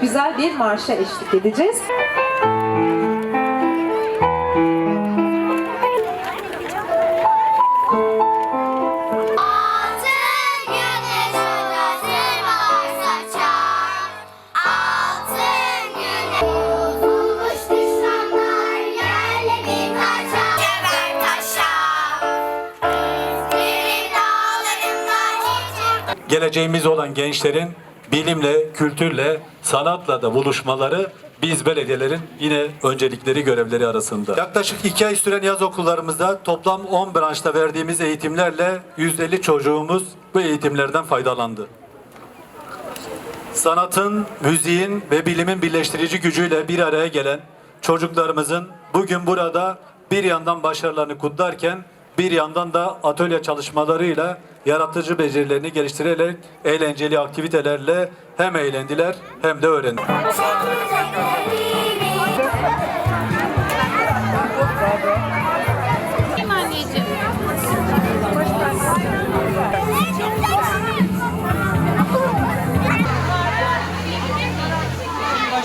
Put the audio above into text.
güzel bir marşa eşlik edeceğiz. Geleceğimiz olan gençlerin bilimle, kültürle, sanatla da buluşmaları biz belediyelerin yine öncelikleri, görevleri arasında. Yaklaşık iki ay süren yaz okullarımızda toplam 10 branşta verdiğimiz eğitimlerle 150 çocuğumuz bu eğitimlerden faydalandı. Sanatın, müziğin ve bilimin birleştirici gücüyle bir araya gelen çocuklarımızın bugün burada bir yandan başarılarını kutlarken bir yandan da atölye çalışmalarıyla yaratıcı becerilerini geliştirerek eğlenceli aktivitelerle hem eğlendiler hem de öğrendiler.